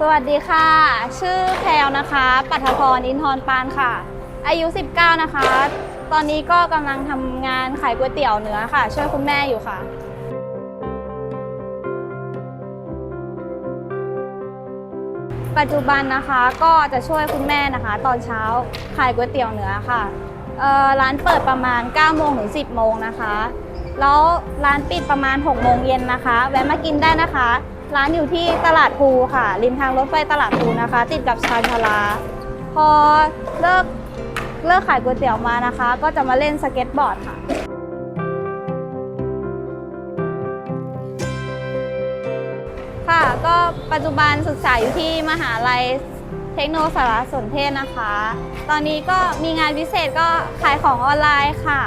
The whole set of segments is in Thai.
สวัสดีค่ะ ชื่อแพลวนะคะ ปัทพร อินทรปานค่ะ อายุ 19 นะคะ ตอนนี้ก็กำลังทำงานขายก๋วยเตี๋ยวเนื้อค่ะ ช่วยคุณแม่อยู่ค่ะ ปัจจุบันนะคะก็จะช่วยคุณแม่นะคะ ตอนเช้าขายก๋วยเตี๋ยวเนื้อค่ะ ร้านเปิดประมาณ 9 โมงถึง 10 โมงนะคะ แล้วร้านปิดประมาณ 6 โมงเย็นนะคะ แวะมากินได้นะคะ ร้านอยู่ที่ตลาดภูค่ะ ริมทางรถไฟตลาดภูนะคะ ติดกับชานชาลา พอเลิกเลิกขายก๋วยเตี๋ยวมานะคะ ก็จะมาเล่นสเก็ตบอร์ดค่ะค่ะก็ปัจจุบันศึกษาอยู่ที่มหาลัยเทคโนสารสนเทศนะคะ ตอนนี้ก็มีงานพิเศษก็ขายของออนไลน์ค่ะ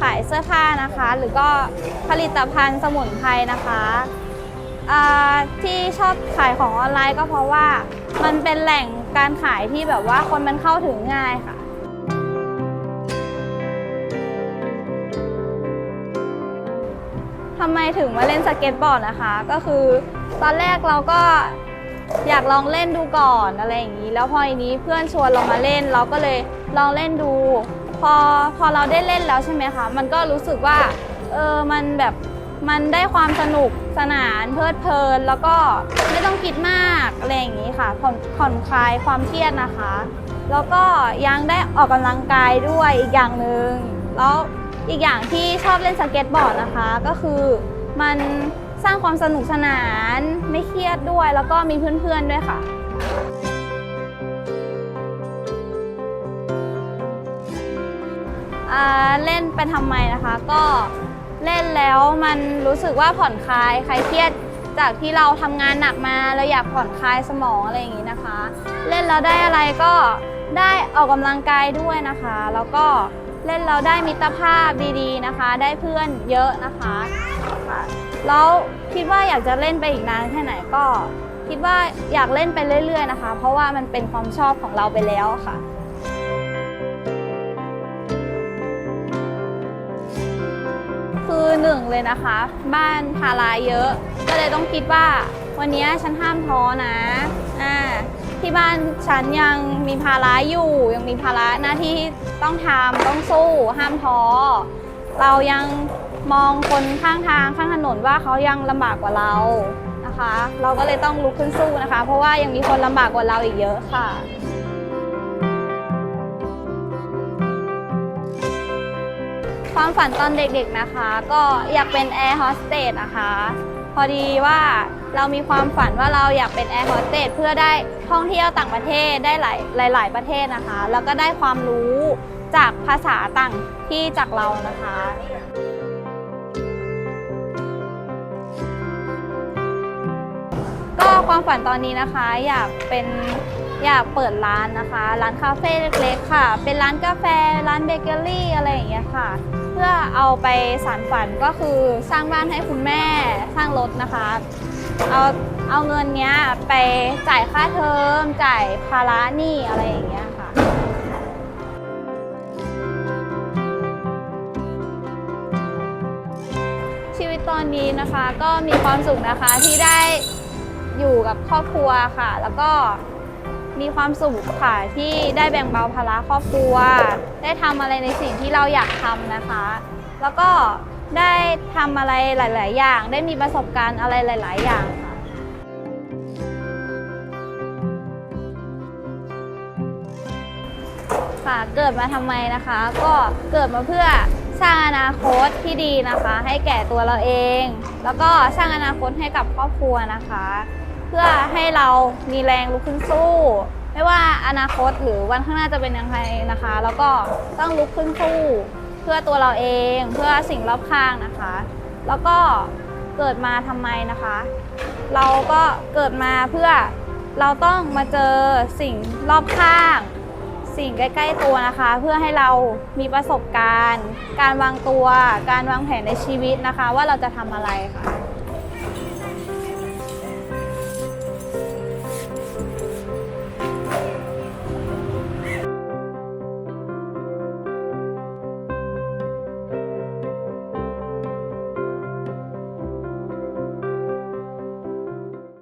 ขายเสื้อผ้านะคะ หรือก็ผลิตภัณฑ์สมุนไพรนะคะ ที่ชอบขายของออนไลน์ก็เพราะว่ามันเป็นแหล่งการขายที่แบบว่าคนมันเข้าถึงง่ายค่ะทำไมถึงมาเล่นสเก็ตบอร์ดนะคะ ก็คือตอนแรกเราก็อยากลองเล่นดูก่อนอะไรอย่างนี้ แล้วพออันนี้เพื่อนชวนเรามาเล่นเราก็เลยลองเล่นดู พอพอเราได้เล่นแล้วใช่ไหมคะ มันก็รู้สึกว่าเออมันแบบ มันได้ความสนุกสนานเพลิดเพลิน แล้วก็ไม่ต้องคิดมากอะไรอย่างนี้ค่ะผ่อนผ่อนคลายความเครียดนะคะ แล้วก็ยังได้ออกกำลังกายด้วยอีกอย่างหนึ่งแล้วอีกอย่างที่ชอบเล่นสเก็ตบอร์ดนะคะ ก็คือมันสร้างความสนุกสนานไม่เครียดด้วย แล้วก็มีเพื่อนๆด้วยค่ะเล่นไปทำไมนะคะ ก็ เล่นแล้วมันรู้สึกว่าผ่อนคลายคลายเครียดจากที่เราทำงานหนักมาเราอยากผ่อนคลายสมองอะไรอย่างนี้นะคะ เล่นแล้วได้อะไรก็ได้ออกกำลังกายด้วยนะคะ แล้วก็เล่นแล้วได้มิตรภาพดีๆนะคะ ได้เพื่อนเยอะนะคะค่ะแล้วคิดว่าอยากจะเล่นไปอีกนานแค่ไหนก็ คิดว่าอยากเล่นไปเรื่อย ๆ นะคะ เพราะว่ามันเป็นความชอบของเราไปแล้วค่ะ คือหนึ่งเลยนะคะ บ้านภาระเยอะ ก็เลยต้องคิดว่า วันนี้ฉันห้ามท้อนะอ่าที่บ้านฉันยังมีภาระอยู่ ยังมีภาระหน้าที่ที่ต้องทำต้องสู้ห้ามท้อเรายังมองคนข้างทางข้างถนนว่าเขายังลำบากกว่าเรานะคะ เราก็เลยต้องลุกขึ้นสู้นะคะ เพราะว่ายังมีคนลำบากกว่าเราอีกเยอะค่ะ ความฝันตอนเด็กๆนะคะ ก็อยากเป็นแอร์โฮสเตสนะคะ พอดีว่าเรามีความฝันว่าเราอยากเป็นแอร์โฮสเตสเพื่อได้ท่องเที่ยวต่างประเทศได้หลายหลาย ๆ ประเทศนะคะ แล้วก็ได้ความรู้จากภาษาต่างที่จากเรานะคะก็ความฝันตอนนี้นะคะ อยากเป็น อยากเปิดร้านนะคะ ร้านคาเฟ่เล็กๆค่ะ เป็นร้านกาแฟ ร้านเบเกอรี่อะไรอย่างเงี้ยค่ะ เพื่อเอาไปสานฝันก็คือสร้างบ้านให้คุณแม่สร้างรถนะคะ เอาเอาเงินเนี้ยไปจ่ายค่าเทอมจ่ายภาระหนี้อะไรอย่างเงี้ยค่ะชีวิตตอนนี้นะคะก็มีความสุขนะคะที่ได้อยู่กับครอบครัวค่ะ แล้วก็ มีความสุขค่ะที่ได้แบ่งเบาภาระครอบครัว ได้ทำอะไรในสิ่งที่เราอยากทำนะคะ แล้วก็ได้ทำอะไรหลาย ๆ อย่าง ได้มีประสบการณ์อะไรหลาย ๆ อย่างค่ะค่ะเกิดมาทำไมนะคะ ก็เกิดมาเพื่อสร้างอนาคตที่ดีนะคะ ให้แก่ตัวเราเอง แล้วก็สร้างอนาคตให้กับครอบครัวนะคะ เพื่อให้เรามีแรงลุกขึ้นสู้ ไม่ว่าอนาคตหรือวันข้างหน้าจะเป็นยังไงนะคะ แล้วก็ต้องลุกขึ้นสู้ เพื่อตัวเราเองเพื่อสิ่งรอบข้างนะคะ แล้วก็เกิดมาทำไมนะคะ เราก็เกิดมาเพื่อเราต้องมาเจอสิ่งรอบข้าง สิ่งใกล้ ๆตัวนะคะ เพื่อให้เรามีประสบการณ์ การวางตัว การวางแผนในชีวิตนะคะ ว่าเราจะทำอะไรค่ะ